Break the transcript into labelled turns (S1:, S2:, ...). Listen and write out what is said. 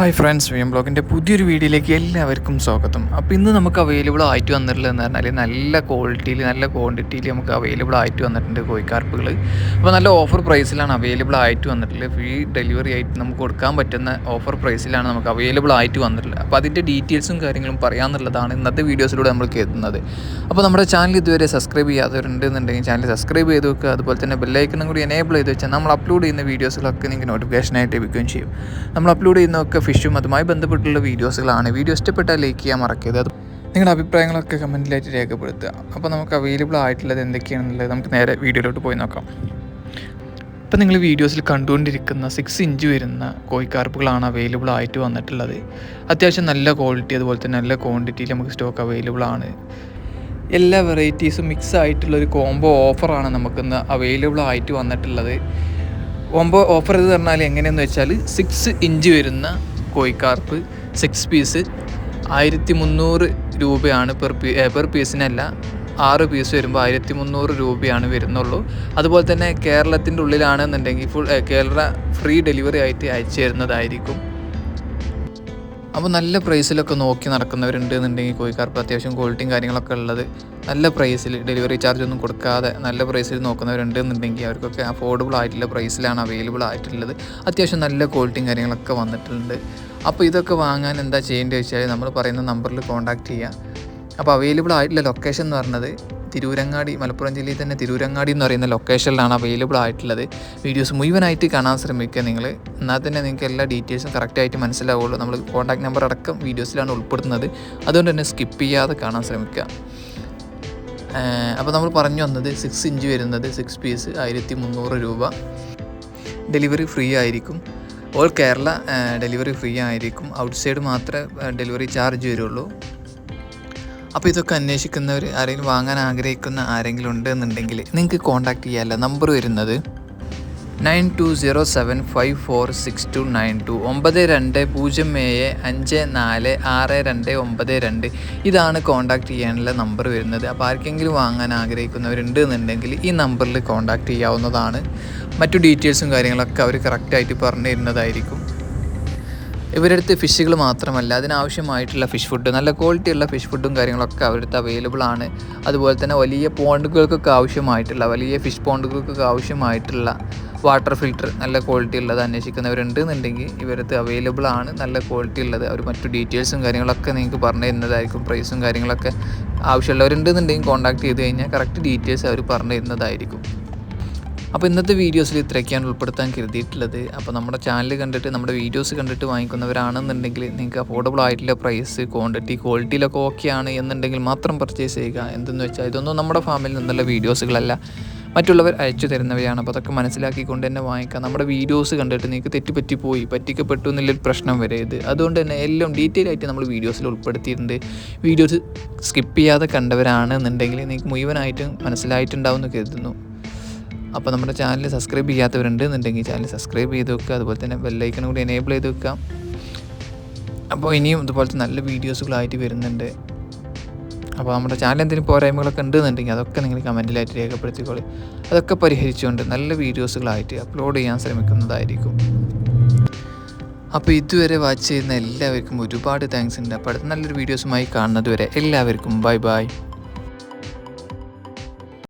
S1: Hi friends V M ബ്ലോഗിന്റെ പുതിയൊരു വീഡിയോയിലേക്ക് എല്ലാവർക്കും സ്വാഗതം. അപ്പോൾ ഇന്ന് നമുക്ക് അവൈലബിൾ ആയിട്ട് വന്നിട്ടുള്ളതെന്ന് പറഞ്ഞാൽ നല്ല ക്വാളിറ്റിയിൽ നല്ല ക്വാണ്ടിറ്റിയിൽ നമുക്ക് അവൈലബിൾ ആയിട്ട് വന്നിട്ടുണ്ട് കോഴിക്കാർപ്പുകൾ അപ്പോൾ നല്ല ഓഫർ പ്രൈസിലാണ് അവൈലബിൾ ആയിട്ട് വന്നിട്ടുള്ളത്. ഫ്രീ ഡെലിവറി ആയിട്ട് നമുക്ക് കൊടുക്കാൻ പറ്റുന്ന ഓഫർ പ്രൈസിലാണ് നമുക്ക് അവൈലബിൾ ആയിട്ട് വന്നിട്ടുള്ളത്. അപ്പോൾ അതിന്റെ ഡീറ്റെയിൽസും കാര്യങ്ങളും പറയാമെന്നുള്ളതാണ് ഇന്നത്തെ വീഡിയോസിലൂടെ നമ്മൾ കേൾക്കുന്നത്. അപ്പോൾ നമ്മുടെ ചാനൽ ഇതുവരെ സബ്സ്ക്രൈബ് ചെയ്യാത്തവരുണ്ടെന്നുണ്ടെങ്കിൽ ചാനൽ സബ്സ്ക്രൈബ് ചെയ്ത് വെക്കുക. അതുപോലെ തന്നെ ബെല്ലൈക്കണും കൂടി എനേബിൾ ചെയ്ത് വെച്ചാൽ നമ്മൾ അപ്ലോഡ് ചെയ്യുന്ന വീഡിയോസിലൊക്കെ നിങ്ങൾക്ക് നോട്ടിഫിക്കേഷനായിട്ട് ലഭിക്കുകയും ചെയ്യും. നമ്മൾ അപ്ലോഡ് ചെയ്യുന്നതൊക്കെ ഫിഷും അതുമായി ബന്ധപ്പെട്ടുള്ള വീഡിയോസുകളാണ്. വീഡിയോ ഇഷ്ടപ്പെട്ടാൽ ലൈക്ക് ചെയ്യാൻ മറക്കരുത്. അത് നിങ്ങളുടെ അഭിപ്രായങ്ങളൊക്കെ കമന്റിലായിട്ട് രേഖപ്പെടുത്തുക. അപ്പോൾ നമുക്ക് അവൈലബിൾ ആയിട്ടുള്ളത് എന്തൊക്കെയാണെന്നുള്ളത് നമുക്ക് നേരെ വീഡിയോയിലോട്ട് പോയി നോക്കാം. ഇപ്പം നിങ്ങൾ വീഡിയോസിൽ കണ്ടുകൊണ്ടിരിക്കുന്ന സിക്സ് ഇഞ്ച് വരുന്ന കോഴിക്കാർപ്പുകളാണ് അവൈലബിൾ ആയിട്ട് വന്നിട്ടുള്ളത്. അത്യാവശ്യം നല്ല ക്വാളിറ്റി അതുപോലെ തന്നെ നല്ല ക്വാണ്ടിറ്റിയിൽ നമുക്ക് സ്റ്റോക്ക് അവൈലബിൾ ആണ്. എല്ലാ വെറൈറ്റീസും മിക്സ് ആയിട്ടുള്ള ഒരു കോംബോ ഓഫറാണ് നമുക്കിന്ന് അവൈലബിൾ ആയിട്ട് വന്നിട്ടുള്ളത്. കോംബോ ഓഫർ എന്ന് പറഞ്ഞാൽ എങ്ങനെയെന്ന് വെച്ചാൽ സിക്സ് ഇഞ്ച് വരുന്ന കോഴിക്കാർപ്പ് സിക്സ് പീസ് ആയിരത്തി മുന്നൂറ് രൂപയാണ് പെർ പീ പെർ പീസിനല്ല ആറ് പീസ് വരുമ്പോൾ ആയിരത്തി മുന്നൂറ് രൂപയാണ് വരുന്നുള്ളൂ. അതുപോലെ തന്നെ കേരളത്തിന്റെ ഉള്ളിലാണെന്നുണ്ടെങ്കിൽ ഫുൾ കേരള ഫ്രീ ഡെലിവറി ആയിട്ട് അയച്ചു തരുന്നതായിരിക്കും. അപ്പോൾ നല്ല പ്രൈസിലൊക്കെ നോക്കി നടക്കുന്നവരുണ്ട് എന്നുണ്ടെങ്കിൽ കോഴിക്കാർക്ക് അത്യാവശ്യം ക്വാളിറ്റിയും കാര്യങ്ങളൊക്കെ ഉള്ളത്. നല്ല പ്രൈസിൽ ഡെലിവറി ചാർജ് ഒന്നും കൊടുക്കാതെ നല്ല പ്രൈസിൽ നോക്കുന്നവരുണ്ട് എന്നുണ്ടെങ്കിൽ അവർക്കൊക്കെ അഫോർഡബിൾ ആയിട്ടുള്ള പ്രൈസിലാണ് അവൈലബിൾ ആയിട്ടുള്ളത്. അത്യാവശ്യം നല്ല ക്വാളിറ്റിയും കാര്യങ്ങളൊക്കെ വന്നിട്ടുണ്ട്. അപ്പോൾ ഇതൊക്കെ വാങ്ങാൻ എന്താ ചെയ്യേണ്ടത് വെച്ചാൽ നമ്മൾ പറയുന്ന നമ്പറിൽ കോൺടാക്റ്റ് ചെയ്യുക അപ്പോൾ അവൈലബിൾ ആയിട്ടുള്ള ലൊക്കേഷൻ എന്ന് പറഞ്ഞത് തിരൂരങ്ങാടി മലപ്പുറം ജില്ലയിൽ തന്നെ തിരൂരങ്ങാടി എന്ന് പറയുന്ന ലൊക്കേഷനിലാണ് അവൈലബിൾ ആയിട്ടുള്ളത്. വീഡിയോസ് മുഴുവനായിട്ട് കാണാൻ ശ്രമിക്കുക നിങ്ങൾ. എന്നാൽ തന്നെ നിങ്ങൾക്ക് എല്ലാ ഡീറ്റെയിൽസും കറക്റ്റായിട്ട് മനസ്സിലാവുള്ളൂ. നമ്മൾ കോൺടാക്ട് നമ്പർ അടക്കം വീഡിയോസിലാണ് ഉൾപ്പെടുത്തുന്നത്. അതുകൊണ്ട് തന്നെ സ്കിപ്പ് ചെയ്യാതെ കാണാൻ ശ്രമിക്കുക. അപ്പോൾ നമ്മൾ പറഞ്ഞു വന്നത് സിക്സ് ഇഞ്ച് വരുന്നത് സിക്സ് പീസ് ആയിരത്തി മുന്നൂറ് രൂപ. ഡെലിവറി ഫ്രീ ആയിരിക്കും. ഓൾ കേരള ഡെലിവറി ഫ്രീ ആയിരിക്കും. ഔട്ട്സൈഡ് മാത്രമേ ഡെലിവറി ചാർജ് വരുള്ളൂ. അപ്പോൾ ഇതൊക്കെ അന്വേഷിക്കുന്നവർ ആരെങ്കിലും വാങ്ങാൻ ആഗ്രഹിക്കുന്ന ആരെങ്കിലും ഉണ്ടെന്നുണ്ടെങ്കിൽ നിങ്ങൾക്ക് കോൺടാക്ട് ചെയ്യാമല്ലോ നമ്പർ വരുന്നത് nine two zero seven five four six two nine two ഒമ്പത് രണ്ട് പൂജ്യം ഏഴ് അഞ്ച് നാല് ആറ് രണ്ട് ഒമ്പത് രണ്ട് ഇതാണ് കോൺടാക്ട് ചെയ്യാനുള്ള നമ്പർ വരുന്നത്. അപ്പോൾ ആർക്കെങ്കിലും വാങ്ങാൻ ആഗ്രഹിക്കുന്നവരുണ്ട് എന്നുണ്ടെങ്കിൽ ഈ നമ്പറിൽ കോൺടാക്ട് ചെയ്യാവുന്നതാണ്. മറ്റു ഡീറ്റെയിൽസും കാര്യങ്ങളൊക്കെ അവർ കറക്റ്റായിട്ട് പറഞ്ഞു തരുന്നതായിരിക്കും. ഇവരുടെ അടുത്ത് ഫിഷുകൾ മാത്രമല്ല അതിനാവശ്യമായിട്ടുള്ള ഫിഷ് ഫുഡ് നല്ല ക്വാളിറ്റി ഉള്ള ഫിഷ് ഫുഡും കാര്യങ്ങളൊക്കെ അവരടുത്ത് അവൈലബിൾ ആണ്. അതുപോലെ തന്നെ വലിയ പോണ്ടുകൾക്കൊക്കെ ആവശ്യമായിട്ടുള്ള വലിയ ഫിഷ് പോണ്ടുകൾക്കൊക്കെ ആവശ്യമായിട്ടുള്ള വാട്ടർ ഫിൽറ്റർ നല്ല ക്വാളിറ്റി ഉള്ളത് അന്വേഷിക്കുന്നവരുണ്ട് എന്നുണ്ടെങ്കിൽ ഇവരടുത്ത് അവൈലബിൾ ആണ് നല്ല ക്വാളിറ്റി ഉള്ളത്. അവർ മറ്റു ഡീറ്റെയിൽസും കാര്യങ്ങളൊക്കെ നിങ്ങൾക്ക് പറഞ്ഞു തരുന്നതായിരിക്കും പ്രൈസും കാര്യങ്ങളൊക്കെ ആവശ്യമുള്ളവരുണ്ട് എന്നുണ്ടെങ്കിൽ കോൺടാക്ട് ചെയ്ത് കഴിഞ്ഞാൽ കറക്റ്റ് ഡീറ്റെയിൽസ് അവർ പറഞ്ഞു തരുന്നതായിരിക്കും. അപ്പോൾ ഇന്നത്തെ വീഡിയോസിൽ ഇത്രയൊക്കെയാണ് ഉൾപ്പെടുത്താൻ കരുതിയിട്ടുള്ളത്. അപ്പോൾ നമ്മുടെ ചാനൽ കണ്ടിട്ട് നമ്മുടെ വീഡിയോസ് കണ്ടിട്ട് വാങ്ങിക്കുന്നവരാണെന്നുണ്ടെങ്കിൽ നിങ്ങൾക്ക് അഫോർഡബിൾ ആയിട്ടുള്ള പ്രൈസ് ക്വാണ്ടിറ്റി ക്വാളിറ്റിയിലൊക്കെ ഓക്കെയാണ് എന്നുണ്ടെങ്കിൽ മാത്രം പർച്ചേസ് ചെയ്യുക. എന്തെന്ന് വെച്ചാൽ ഇതൊന്നും നമ്മുടെ ഫാമിൽ നിന്നുള്ള വീഡിയോസുകളല്ല മറ്റുള്ളവർ അയച്ചു തരുന്നവയാണ്. അപ്പോൾ അതൊക്കെ മനസ്സിലാക്കിക്കൊണ്ട് തന്നെ വാങ്ങിക്കാം നമ്മുടെ വീഡിയോസ് കണ്ടിട്ട് നിങ്ങൾക്ക് തെറ്റുപറ്റിപ്പോയി പറ്റിക്കപ്പെട്ടു എന്നുള്ളൊരു പ്രശ്നം വരരുത്. അതുകൊണ്ട് തന്നെ എല്ലാം ഡീറ്റെയിൽ ആയിട്ട് നമ്മൾ വീഡിയോസിൽ ഉൾപ്പെടുത്തിയിട്ടുണ്ട്. വീഡിയോസ് സ്കിപ്പ് ചെയ്യാതെ കണ്ടവരാണെന്നുണ്ടെങ്കിൽ നിങ്ങൾക്ക് മുഴുവനായിട്ടും മനസ്സിലായിട്ടുണ്ടാവും എന്ന് കരുതുന്നു. അപ്പോൾ നമ്മുടെ ചാനൽ സബ്സ്ക്രൈബ് ചെയ്യാത്തവരുണ്ട് എന്നുണ്ടെങ്കിൽ ചാനൽ സബ്സ്ക്രൈബ് ചെയ്ത് വെക്കുക. അതുപോലെ തന്നെ ബെല്ലൈക്കൺ കൂടി എനേബിൾ ചെയ്ത് വെക്കാം അപ്പോൾ ഇനിയും ഇതുപോലത്തെ നല്ല വീഡിയോസുകളായിട്ട് വരുന്നുണ്ട്. അപ്പോൾ നമ്മുടെ ചാനൽ എന്തെങ്കിലും പോരായ്മകളൊക്കെ ഉണ്ടെന്നുണ്ടെങ്കിൽ അതൊക്കെ നിങ്ങൾ കമന്റിലായിട്ട് രേഖപ്പെടുത്തിക്കോളി. അതൊക്കെ പരിഹരിച്ചുകൊണ്ട് നല്ല വീഡിയോസുകളായിട്ട് അപ്ലോഡ് ചെയ്യാൻ ശ്രമിക്കുന്നതായിരിക്കും. അപ്പോൾ ഇതുവരെ വാച്ച് ചെയ്യുന്ന എല്ലാവർക്കും ഒരുപാട് താങ്ക്സ് ഉണ്ട്. അപ്പോൾ അടുത്ത നല്ലൊരു വീഡിയോസുമായി കാണുന്നത് വരെ എല്ലാവർക്കും ബൈ ബൈ